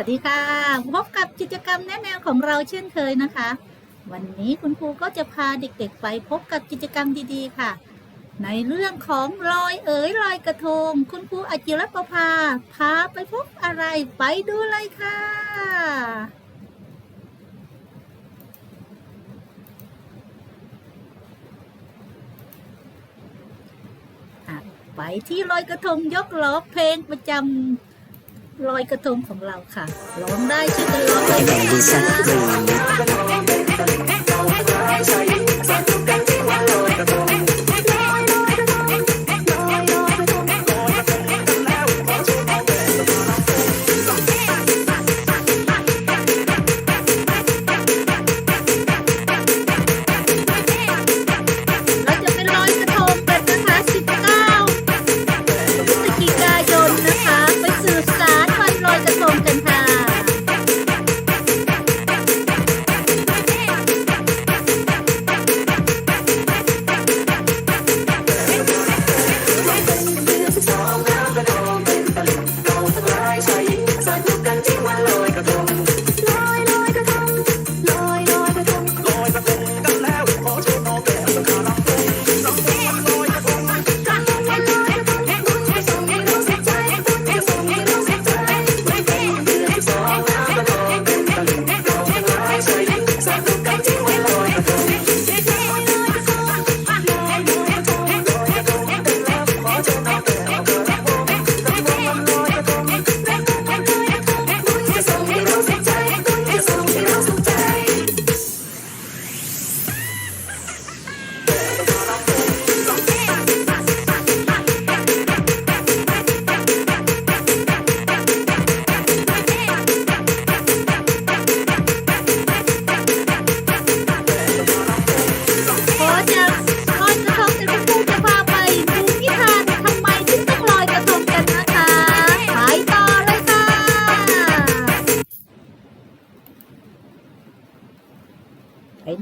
สวัสดีค่ะ พบกับกิจกรรมแนะแนวของเราเช่นเคยนะคะ วันนี้คุณครูก็จะพาเด็กๆไปพบกับกิจกรรมดีๆค่ะ ในเรื่องของลอยเอ๋ยลอยกระทง คุณครูอาจิรประภาพาไปพบอะไรไปดูเลยค่ะอะ ไปที่ลอยกระทงยกล้อเพลงประจำ ลอยกระทงของเราค่ะ ร้องได้ช่วยกันร้องเลยนะดีสั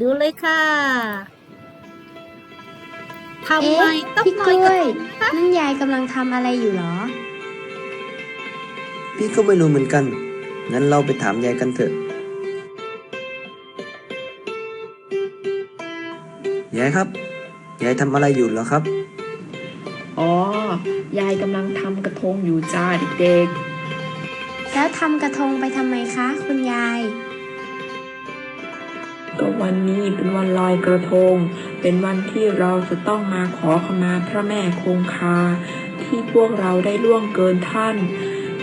ดูเลยค่ะทำไมเอ๊ะต้องพี่ลกอยล้กระวยทงคะนั่นยายกำลังทำอะไรอยู่เหรอ พี่ก็ไม่รู้เหมือนกัน งั้นเราไปถามยายกันเถอะ ยายครับ ยายทำอะไรอยู่เหรอครับ อ๋อ ยายกำลังทำกระทงอยู่จ้าเด็กแล้วทำกระทงไปทำไมคะ คุณยายๆ ก็วันนี้เป็นวันลอยกระทง เป็นวันที่เราจะต้องมาขอขมาพระแม่คงคา ที่พวกเราได้ล่วงเกินท่าน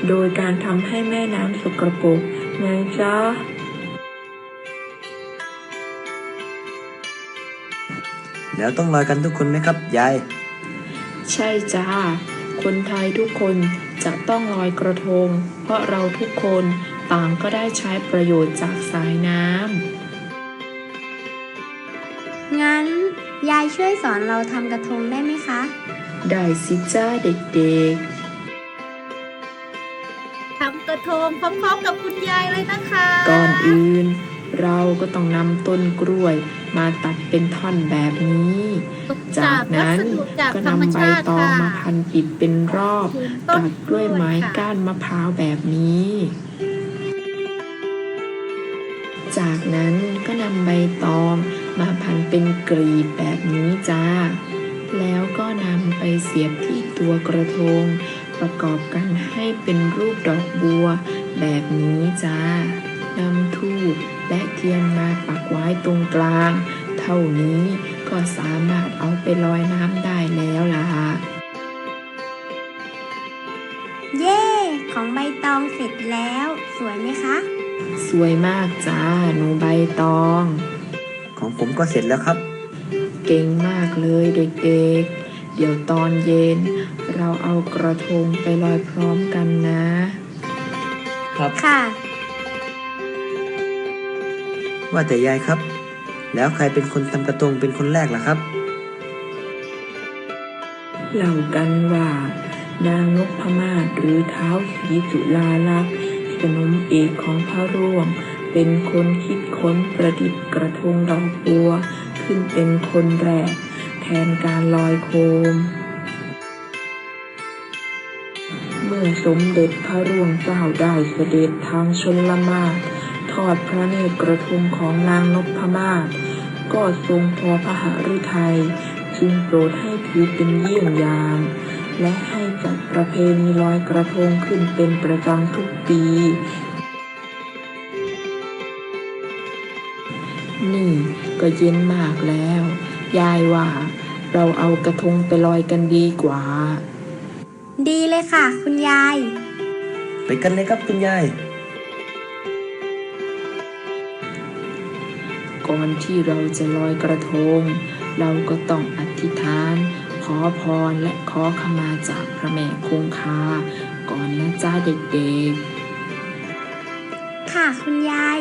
โดยการทำให้แม่น้ำสกปรกไงจ๊ะแล้วต้องลอยกันทุกคนไหมครับยาย ใช่จ้า คนไทยทุกคนจะต้องลอยกระทง เพราะเราทุกคนต่างก็ได้ใช้ประโยชน์จากสายน้ำ งั้นยายช่วยสอนเราทำกระทงได้ไหมคะ ได้สิจ้าเด็กทำกระทงพร้อมๆกับคุณยายเลยนะคะๆ ก่อนอื่น เราก็ต้องนำต้นกล้วยมาตัดเป็นท่อนแบบนี้ จากนั้นวัสดุจากก็ธรรมนำใบชาติตองค่ะมาพันปิดเป็นรอบถึงต้นตัดด้วยไม้ค่ะ ก้านมะพร้าวแบบนี้ จากนั้นก็นำใบตองมาพันเป็นกลีบแบบนี้จ้า แล้วก็นำไปเสียบที่ตัวกระทง ประกอบกันให้เป็นรูปดอกบัวแบบนี้จ้านำทูบและเทียนมาปักไว้ตรงกลาง เท่านี้ก็สามารถเอาไปลอยน้ำได้แล้วล่ะ เย้ของใบตองเสร็จแล้ว สวยไหมคะ วยมากจ้าหนูใบตอง ของผมก็เสร็จแล้วครับ เก่งมากเลยเด็กๆ เดี๋ยวตอนเย็น เราเอากระทงไปลอยพร้อมกันนะ ครับค่ะ ว่าแต่ยายครับ แล้วใครเป็นคนทำกระทงเป็นคนแรกล่ะครับ เล่ากันว่านางนพมาศหรือเท้าวศรีจุฬาลักษณ์ส นมเอกของพระร่วง เป็นคนคิดค้นประดิษฐ์กระทงดอกบัว ขึ้นเป็นคนแรก แทนการลอยโคม เมื่อสมเด็จพระร่วงเกล้าได้เสด็จทางชนละมากทอดพระเนตรกระทงของนางนพมาศก็ทรงพอพระหฤทัยจึงโปรดให้ถือเป็นเยี่ยงอย่าง และให้จัดประเพณีลอยกระทงขึ้นเป็นประจำทุกปี นี่ก็เย็นมากแล้ว ยายว่า เราเอากระทงไปลอยกันดีกว่า ดีเลยค่ะ คุณยาย ไปกันเลยครับคุณยาย ก่อนที่เราจะลอยกระทง เราก็ต้องอธิษฐาน ขอพรและขอขมาจากพระแม่คงคา ก่อนนะจ้าเด็กค่ะคุณยาย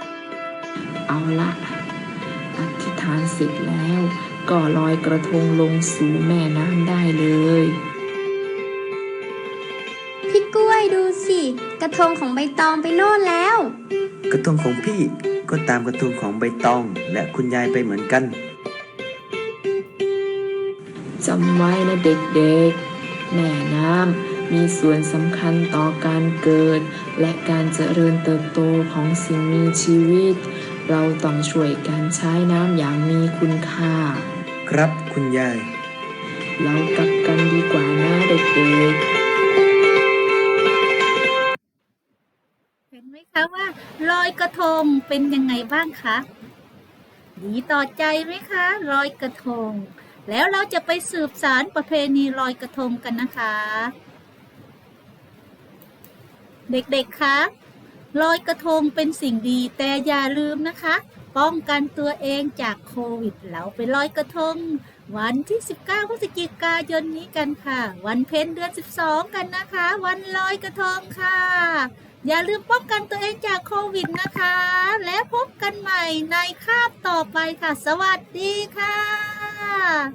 ๆเอาละอธิษฐานเสร็จแล้ว ก็ลอยกระทงลงสู่แม่น้ำได้เลย พี่กล้วยดูสิ กระทงของใบตองไปโน่นแล้ว กระทงของพี่ก็ตามกระทงของใบตองและคุณยายไปเหมือนกัน จำไว้นะเด็กๆ แม่น้ำมีส่วนสำคัญต่อการเกิด และการเจริญเติบโตของสิ่งมีชีวิต เราต้องช่วยกันใช้น้ำอย่างมีคุณค่า ครับคุณยาย เรากลับกันดีกว่านะเด็กๆเห็นไหมคะว่าลอยกระทงเป็นยังไงบ้างคะ ดีต่อใจไหมคะลอยกระทง แล้วเราจะไปสืบสารประเพณีลอยกระทงกันนะคะ เด็กๆ คะลอยกระทงเป็นสิ่งดีแต่อย่าลืมนะคะ ป้องกันตัวเองจากโควิด เราไปลอยกระทง วันที่ 19พฤศจิกายนนี้กันค่ะ วันเพ็ญเดือน 12 กันนะคะ วันลอยกระทงค่ะ อย่าลืมป้องกันตัวเองจากโควิดนะคะ และพบกันใหม่ในคาบต่อไปค่ะ สวัสดีค่ะ 那